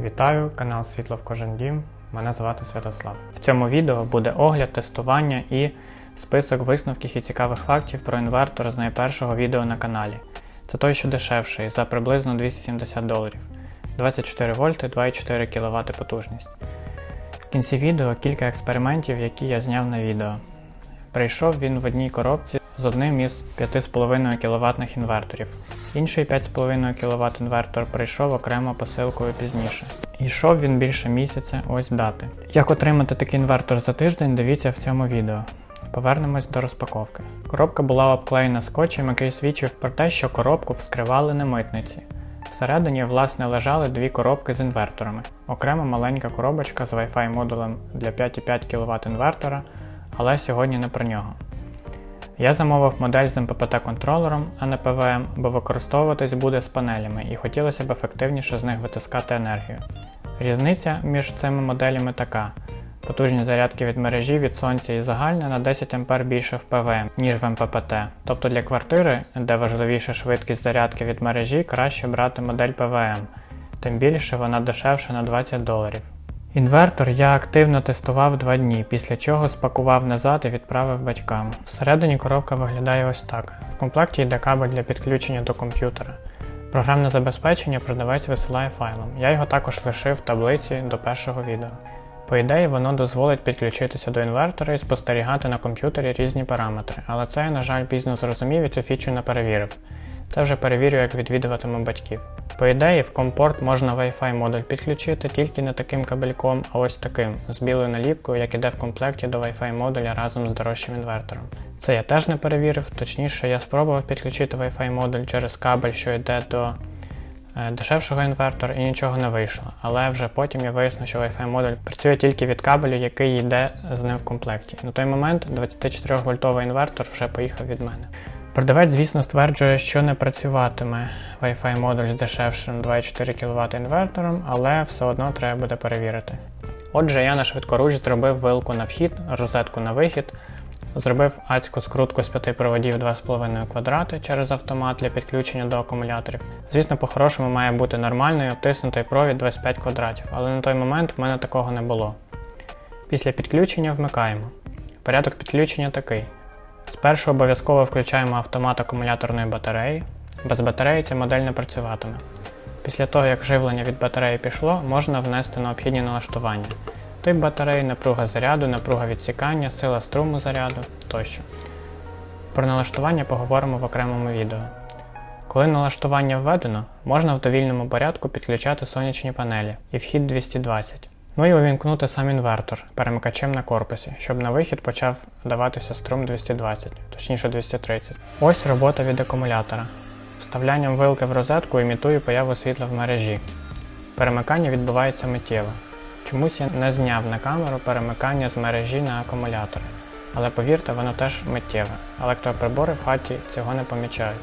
Вітаю, канал Світло в кожен дім. Мене звати Святослав. В цьому відео буде огляд, тестування і список висновків і цікавих фактів про інвертор з найпершого відео на каналі. Це той, що дешевший, за приблизно 270 доларів. 24 вольти, 2,4 кВт потужність. В кінці відео кілька експериментів, які я зняв на відео. Прийшов він в одній коробці з одним із 5,5 кВт інверторів. Інший 5,5 кВт інвертор прийшов окремо посилкою пізніше. І йшов він більше місяця, ось дати. Як отримати такий інвертор за тиждень, дивіться в цьому відео. Повернемось до розпаковки. Коробка була обклеєна скотчем, який свідчив про те, що коробку вскривали на митниці. Всередині, власне, лежали дві коробки з інверторами. Окрема маленька коробочка з Wi-Fi модулем для 5,5 кВт інвертора, але сьогодні не про нього. Я замовив модель з МППТ-контролером, а не ПВМ, бо використовуватись буде з панелями і хотілося б ефективніше з них витискати енергію. Різниця між цими моделями така: потужні зарядки від мережі від сонця і загальна на 10 А більше в ПВМ, ніж в МППТ. Тобто для квартири, де важливіша швидкість зарядки від мережі, краще брати модель ПВМ, тим більше вона дешевша на 20 доларів. Інвертор я активно тестував два дні, після чого спакував назад і відправив батькам. Всередині коробка виглядає ось так. В комплекті йде кабель для підключення до комп'ютера. Програмне забезпечення продавець висилає файлом. Я його також лишив в таблиці до першого відео. По ідеї, воно дозволить підключитися до інвертора і спостерігати на комп'ютері різні параметри, але це я, на жаль, пізно зрозумів і цю фічу не перевірив. Це вже перевірю, як відвідуватиму батьків. По ідеї, в компорт можна Wi-Fi модуль підключити тільки не таким кабельком, а ось таким, з білою наліпкою, як іде в комплекті до Wi-Fi модуля разом з дорожчим інвертором. Це я теж не перевірив, точніше, я спробував підключити Wi-Fi модуль через кабель, що йде до е, дешевшого інвертора, і нічого не вийшло. Але вже потім я вияснив, що Wi-Fi модуль працює тільки від кабелю, який йде з ним в комплекті. На той момент 24 вольтовий інвертор вже поїхав від мене. Продавець, звісно, стверджує, що не працюватиме Wi-Fi модуль з дешевшим 2,4 кВт інвертором, але все одно треба буде перевірити. Отже, я на швидкоруч зробив вилку на вхід, розетку на вихід, зробив адську скрутку з п'яти проводів 2,5 квадрати через автомат для підключення до акумуляторів. Звісно, по-хорошому має бути нормальний обтиснутий провід 25 квадратів, але на той момент в мене такого не було. Після підключення вмикаємо. Порядок підключення такий. Спершу обов'язково включаємо автомат акумуляторної батареї. Без батареї ця модель не працюватиме. Після того, як живлення від батареї пішло, можна внести необхідні налаштування. Тип батареї, напруга заряду, напруга відсікання, сила струму заряду тощо. Про налаштування поговоримо в окремому відео. Коли налаштування введено, можна в довільному порядку підключати сонячні панелі і вхід 220. Ну і увімкнути сам інвертор перемикачем на корпусі, щоб на вихід почав даватися струм 220, точніше 230. Ось робота від акумулятора. Вставлянням вилки в розетку імітую появу світла в мережі. Перемикання відбувається миттєво. Чомусь я не зняв на камеру перемикання з мережі на акумулятори. Але повірте, воно теж миттєве. Електроприбори в хаті цього не помічають.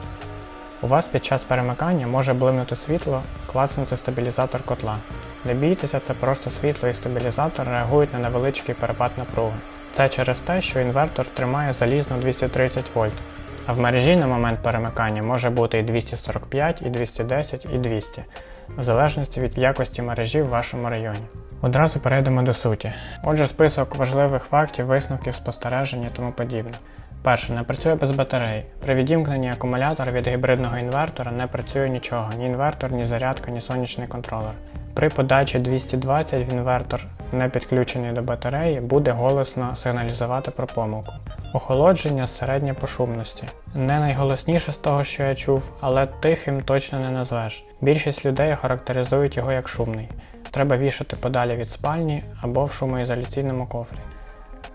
У вас під час перемикання може блимнути світло, клацнути стабілізатор котла. Не бійтеся, це просто світло і стабілізатор реагують на невеличкий перепад напруги. Це через те, що інвертор тримає залізно 230 вольт, а в мережі на момент перемикання може бути і 245, і 210, і 200, в залежності від якості мережі в вашому районі. Одразу перейдемо до суті. Отже, список важливих фактів, висновків, спостережень і тому подібне. Перше, не працює без батареї. При відімкненні акумулятора від гібридного інвертора не працює нічого, ні інвертор, ні зарядка, ні сонячний контролер. При подачі 220 в інвертор, не підключений до батареї, буде голосно сигналізувати про помилку. Охолодження середнє по шумності. Не найголосніше з того, що я чув, але тихим точно не назвеш. Більшість людей характеризують його як шумний. Треба вішати подалі від спальні або в шумоізоляційному кофрі.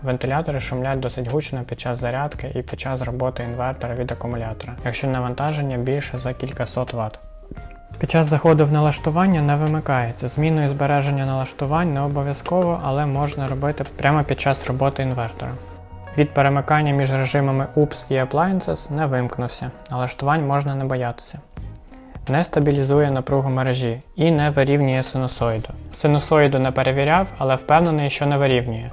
Вентилятори шумлять досить гучно під час зарядки і під час роботи інвертора від акумулятора, якщо навантаження більше за кількасот Вт. Під час заходу в налаштування не вимикається. Зміну і збереження налаштувань не обов'язково, але можна робити прямо під час роботи інвертора. Від перемикання між режимами UPS і Appliances не вимкнувся, налаштувань можна не боятися. Не стабілізує напругу мережі і не вирівнює синусоїду. Синусоїду не перевіряв, але впевнений, що не вирівнює.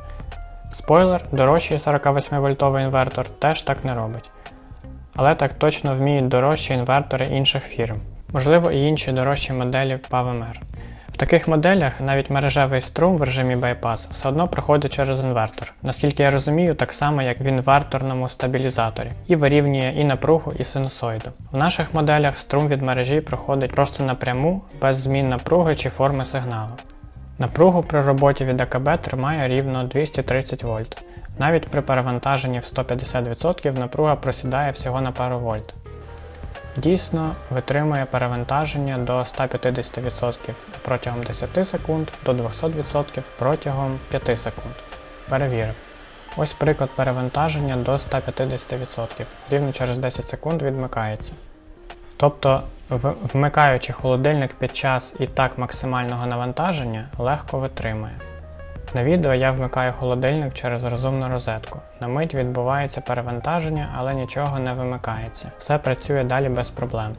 Спойлер, дорожчий 48 вольтовий інвертор теж так не робить. Але так точно вміють дорожчі інвертори інших фірм. Можливо, і інші дорожчі моделі PAVMR. В таких моделях навіть мережевий струм в режимі байпас все одно проходить через інвертор, наскільки я розумію, так само як в інверторному стабілізаторі, і вирівнює і напругу, і синусоїду. В наших моделях струм від мережі проходить просто напряму, без змін напруги чи форми сигналу. Напругу при роботі від АКБ тримає рівно 230 вольт. Навіть при перевантаженні в 150% напруга просідає всього на пару вольт. Дійсно витримує перевантаження до 150% протягом 10 секунд до 200% протягом 5 секунд. Перевірив. Ось приклад перевантаження до 150%. Рівно через 10 секунд відмикається. Тобто, вмикаючи холодильник під час і так максимального навантаження, легко витримує. На відео я вмикаю холодильник через розумну розетку. На мить відбувається перевантаження, але нічого не вимикається. Все працює далі без проблем.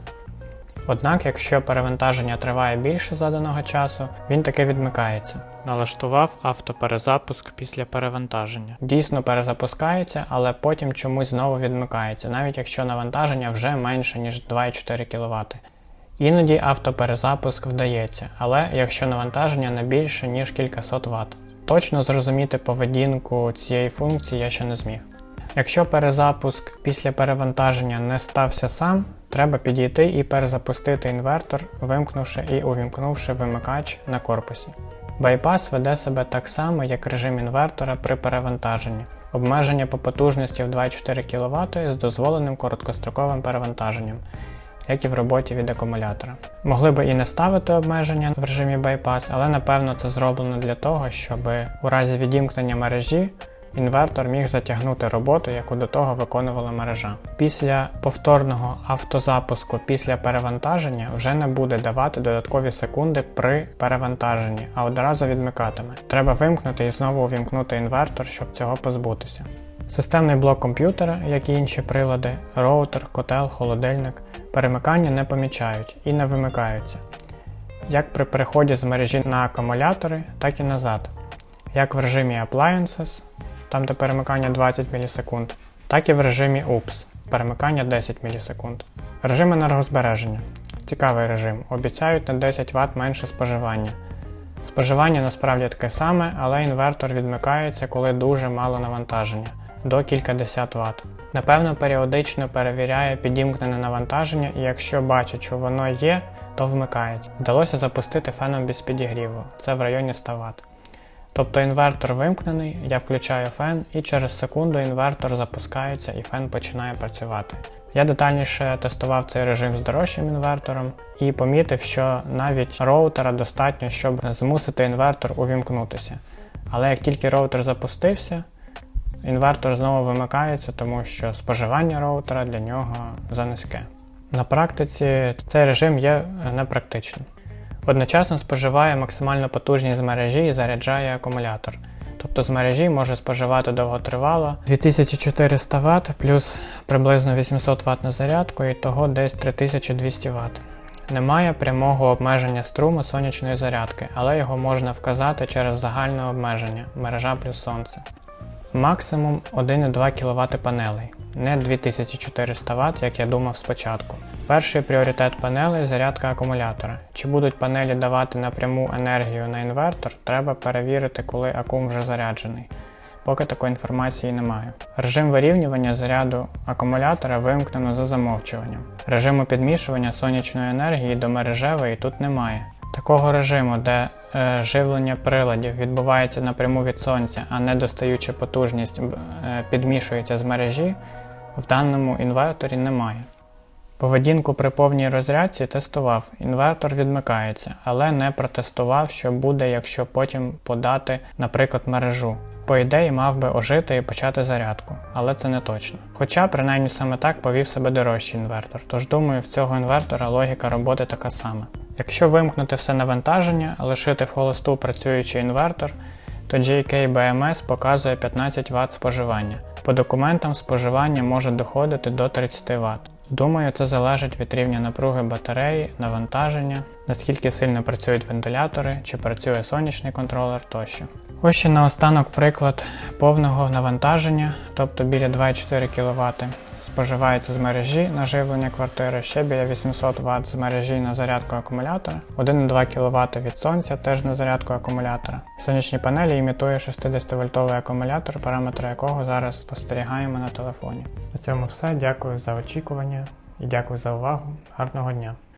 Однак, якщо перевантаження триває більше заданого часу, він таки відмикається. Налаштував автоперезапуск після перевантаження. Дійсно перезапускається, але потім чомусь знову відмикається, навіть якщо навантаження вже менше, ніж 2,4 кВт. Іноді автоперезапуск вдається, але якщо навантаження не більше, ніж кількасот Вт. Точно зрозуміти поведінку цієї функції я ще не зміг. Якщо перезапуск після перевантаження не стався сам, треба підійти і перезапустити інвертор, вимкнувши і увімкнувши вимикач на корпусі. Байпас веде себе так само, як режим інвертора при перевантаженні. Обмеження по потужності в 2,4 кВт з дозволеним короткостроковим перевантаженням, як і в роботі від акумулятора. Могли би і не ставити обмеження в режимі байпас, але напевно це зроблено для того, щоб у разі відімкнення мережі інвертор міг затягнути роботу, яку до того виконувала мережа. Після повторного автозапуску після перевантаження вже не буде давати додаткові секунди при перевантаженні, а одразу відмикатиме. Треба вимкнути і знову увімкнути інвертор, щоб цього позбутися. Системний блок комп'ютера, як і інші прилади, роутер, котел, холодильник, перемикання не помічають і не вимикаються. Як при переході з мережі на акумулятори, так і назад. Як в режимі Appliances, там де перемикання 20 мілісекунд, так і в режимі UPS, перемикання 10 мілісекунд. Режим енергозбереження. Цікавий режим. Обіцяють на 10 Вт менше споживання. Споживання насправді таке саме, але інвертор відмикається, коли дуже мало навантаження до кількадесят Вт. Напевно, періодично перевіряє підімкнене навантаження і якщо бачить, що воно є, то вмикається. Вдалося запустити феном без підігріву, це в районі 100 Вт. Тобто інвертор вимкнений, я включаю фен і через секунду інвертор запускається і фен починає працювати. Я детальніше тестував цей режим з дорожчим інвертором і помітив, що навіть роутера достатньо, щоб змусити інвертор увімкнутися. Але як тільки роутер запустився, інвертор знову вимикається, тому що споживання роутера для нього занизьке. На практиці цей режим є непрактичним. Одночасно споживає максимальну потужність з мережі і заряджає акумулятор. Тобто з мережі може споживати довготривало 2400 Вт плюс приблизно 800 Вт на зарядку і того десь 3200 Вт. Немає прямого обмеження струму сонячної зарядки, але його можна вказати через загальне обмеження мережа плюс сонце. Максимум 1,2 кВт панелей, не 2400 Вт, як я думав спочатку. Перший пріоритет панелей зарядка акумулятора. Чи будуть панелі давати напряму енергію на інвертор, треба перевірити, коли акум вже заряджений. Поки такої інформації немає. Режим вирівнювання заряду акумулятора вимкнено за замовчуванням. Режиму підмішування сонячної енергії до мережевої тут немає. Такого режиму, де е, живлення приладів відбувається напряму від сонця, а не достаюча потужність е, підмішується з мережі, в даному інверторі немає. Поведінку при повній розрядці тестував. Інвертор відмикається, але не протестував, що буде, якщо потім подати, наприклад, мережу. По ідеї мав би ожити і почати зарядку, але це не точно. Хоча, принаймні саме так повів себе дорожчий інвертор, тож думаю, в цього інвертора логіка роботи така сама. Якщо вимкнути все навантаження, лишити в холосту працюючий інвертор, то JK BMS показує 15 Вт споживання. По документам споживання може доходити до 30 Вт. Думаю, це залежить від рівня напруги батареї, навантаження, наскільки сильно працюють вентилятори, чи працює сонячний контролер тощо. Ось ще наостанок приклад повного навантаження, тобто біля 2,4 кВт. Споживається з мережі на живлення квартири, ще біля 800 Вт з мережі на зарядку акумулятора, 1,2 кВт від сонця теж на зарядку акумулятора. Сонячні панелі імітує 60-вольтовий акумулятор, параметри якого зараз спостерігаємо на телефоні. На цьому все. Дякую за очікування і дякую за увагу. Гарного дня!